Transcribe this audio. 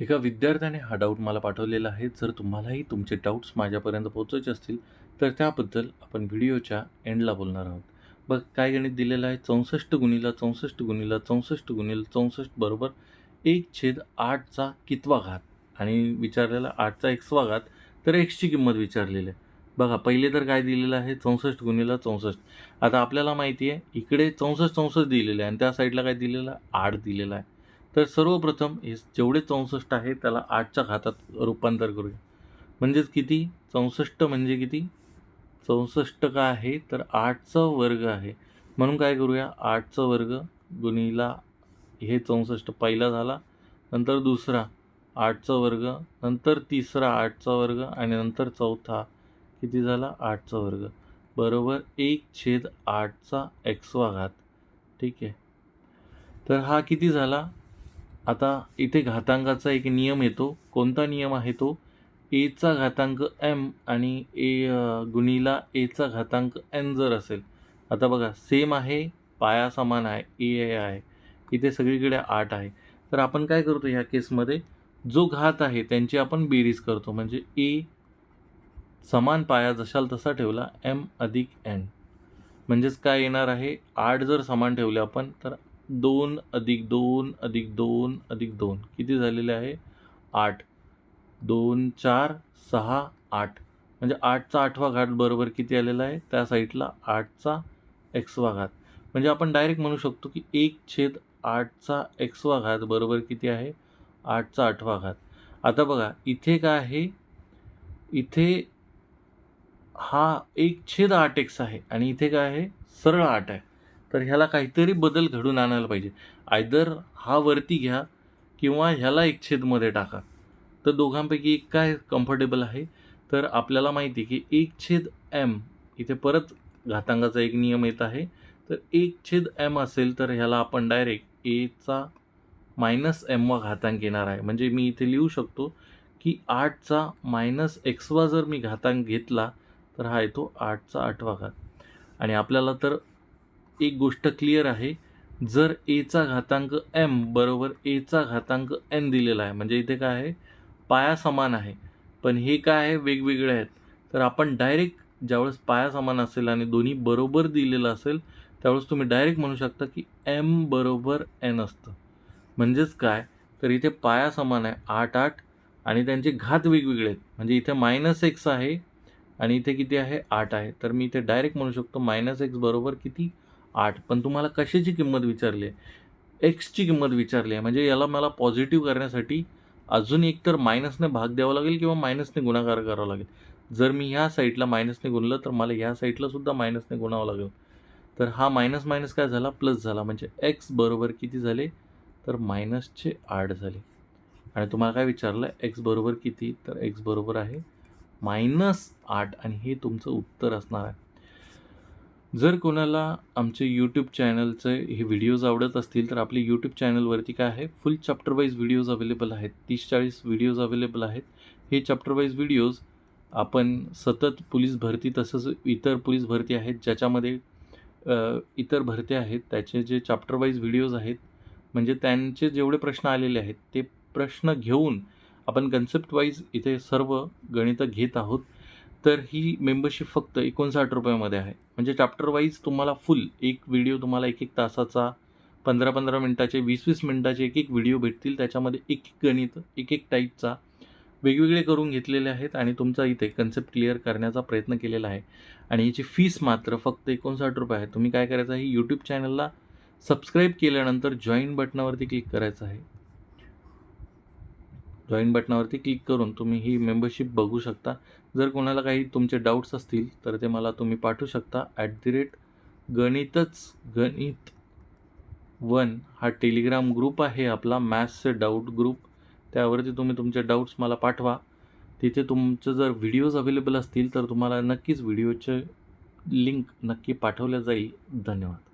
एका विद्यार्थ्याने हा डाऊट मला पाठवलेला आहे. जर तुम्हालाही तुमचे डाऊट्स माझ्यापर्यंत पोहोचायचे असतील तर त्याबद्दल आपण व्हिडिओच्या एंडला बोलणार आहोत. बघ काय गणित दिलेलं आहे? चौसष्ट गुणिला चौसष्ट गुणिला चौसष्ट गुणीला चौसष्ट बरोबर एक छेद आठचा कितवा घात. आणि विचारलेला आठचा एक्सवा घात तर एक्सची किंमत विचारलेली. आहे बघा पहिले तर काय दिलेलं आहे? चौसष्ट गुणिला चौसष्ट. आता आपल्याला माहिती आहे इकडे चौसष्ट चौसष्ट दिलेलं आहे आणि त्या साईडला काय दिलेलं? आहे आठ दिलेलं आहे. तर सर्वप्रथम हे जेवढे चौसष्ट आहे त्याला आठच्या घातात रूपांतर करूया. म्हणजेच किती? चौसष्ट म्हणजे किती? चौसष्ट का आहे? तर आठचा वर्ग आहे. म्हणून काय करूया? आठचा वर्ग गुणीला हे चौसष्ट पहिला झाला नंतर दुसरा आठचा वर्ग नंतर तिसरा आठचा वर्ग आणि नंतर चौथा किती झाला? आठचा वर्ग. बरोबर एक छेद आठचा एक्सवा घात ठीक आहे. तर हा किती झाला? आता इथे घातांकाचा एक नियम येतो. कोणता नियम आहे तो? एचा घातांक एम आणि ए गुणीला एचा घातांक एन जर असेल. आता बघा सेम आहे पाया समान आहे ए ए आहे. इथे सगळीकडे आठ आहे. तर आपण काय करतो ह्या केसमध्ये? जो घात आहे त्यांची आपण बेरीज करतो. म्हणजे ए समान पाया जशाल तसा ठेवला एम अधिक एन म्हणजेच काय येणार आहे? आठ जर समान ठेवले आपण तर दोन अधिक दोन अधिक दोन अधिक दोन. किती झालेले आहे? आठ. दोन चार सहा आठ. म्हणजे आठचा आठवा घात बरोबर किती आलेला आहे? त्या साईडला आठचा एक्सवा घात. म्हणजे आपण डायरेक्ट म्हणू शकतो की एक छेद आठचा एक्सवा घात बरोबर किती आहे? आठचा आठवा घात. आता बघा इथे काय आहे? इथे हा एक छेद आठ एक्स आहे आणि इथे काय आहे? सरळ आठ आहे. तर ह्याला काहीतरी बदल घडून आणायला पाहिजे. आयदर हा वरती घ्या किंवा ह्याला एक छेदमध्ये टाका. तर दोघांपैकी एक काय कम्फर्टेबल आहे? तर आपल्याला माहिती आहे की एक छेद एम इथे परत घातांकाचा एक नियम येत आहे. तर एक छेद एम असेल तर ह्याला आपण डायरेक्ट एचा मायनस एम वा घातांक येणार आहे. म्हणजे मी इथे लिहू शकतो की आठचा मायनस एक्सवा जर मी घातांक घेतला तर हा येतो आठचा आठवा घात. आणि आपल्याला तर एक गोष्ट क्लिअर आहे. जर एचा घातांक एम बरोबर एचा घातांक एन दिलेला आहे म्हणजे इथे काय आहे? पाया समान आहे. पण हे काय आहे? वेगवेगळे आहेत. तर आपण डायरेक्ट ज्यावेळेस पाया समान असेल आणि दोन्ही बरोबर दिलेलं असेल त्यावेळेस तुम्ही डायरेक्ट म्हणू शकता की एम बरोबर एन असतं. म्हणजेच काय? तर इथे पाया समान आहे आठ आठ आणि त्यांचे घात वेगवेगळे आहेत. म्हणजे इथे मायनस एक्स आहे आणि इथे किती आहे? आठ आहे. तर मी इथे डायरेक्ट म्हणू शकतो मायनस एक्स बरोबर किती? आठ. पण तुम्हाला कशाची किंमत विचारली आहे? एक्सची किंमत विचारली आहे. म्हणजे याला मला पॉझिटिव्ह करण्यासाठी अजून एक तर मायनसने भाग द्यावा लागेल किंवा मायनसने गुणाकार करावा लागेल. जर मी ह्या साईडला मायनसने गुणलं तर मला ह्या साईडला सुद्धा मायनसने गुणावं लागेल. तर हा मायनस मायनस काय झाला? प्लस झाला. म्हणजे एक्स बरोबर किती झाले? तर मायनसचे आठ झाले. आणि तुम्हाला काय विचारलं? एक्स बरोबर किती? तर एक्स बरोबर आहे मायनस आठ. आणि हे तुमचं उत्तर असणार आहे. जर कोणाला आमचे यूट्यूब चॅनलचे हे व्हिडिओज आवडत असतील तर आपले यूट्यूब चॅनलवरती काय आहे? Full chapter wise videos available आहेत. तीस चाळीस व्हिडिओज अवेलेबल आहेत. हे चॅप्टर वाईज व्हिडिओज आपण सतत पोलीस भरती तसंच इतर पोलीस भरती आहेत ज्याच्यामध्ये इतर भरती आहेत. त्याचे जे चॅप्टर वाईज व्हिडिओज आहेत म्हणजे त्यांचे जेवढे प्रश्न आलेले आहेत ते प्रश्न घेऊन आपण कन्सेप्ट वाईज इथे सर्व गणितं घेत आहोत. तर ही मेंबरशिप फक्त एकोणसाठ रुपयामध्ये आहे. म्हणजे चॅप्टर वाईज तुम्हाला फुल एक व्हिडिओ तुम्हाला एक एक तासाचा पंधरा पंधरा मिनटाचे वीस वीस मिनटाचे एक एक व्हिडिओ भेटतील. त्याच्यामध्ये एक एक गणित एक एक टाईपचा वेगवेगळे करून घेतलेले आहेत आणि तुमचा इथे कन्सेप्ट क्लिअर करण्याचा प्रयत्न केलेला आहे. आणि याची फीस मात्र फक्त एकोणसाठ रुपये आहे. तुम्ही काय करायचं आहे? यूट्यूब चॅनलला सबस्क्राईब केल्यानंतर जॉईन बटनावरती क्लिक करायचं आहे. जॉईन बटनावरती क्लिक करून तुम्ही ही मेंबरशिप बघू शकता. जर कोणाला काही तुमचे डाऊट्स असतील तर ते मला तुम्ही पाठवू शकता. ॲट दी रेट गणितच गणित वन हा टेलिग्राम ग्रुप आहे आपला मॅथ्सचे डाऊट ग्रुप त्यावरती तुम्ही तुमचे डाऊट्स मला पाठवा. तिथे तुमचं जर व्हिडिओज अवेलेबल असतील तर तुम्हाला नक्कीच व्हिडिओचे लिंक नक्की पाठवल्या जाईल. धन्यवाद.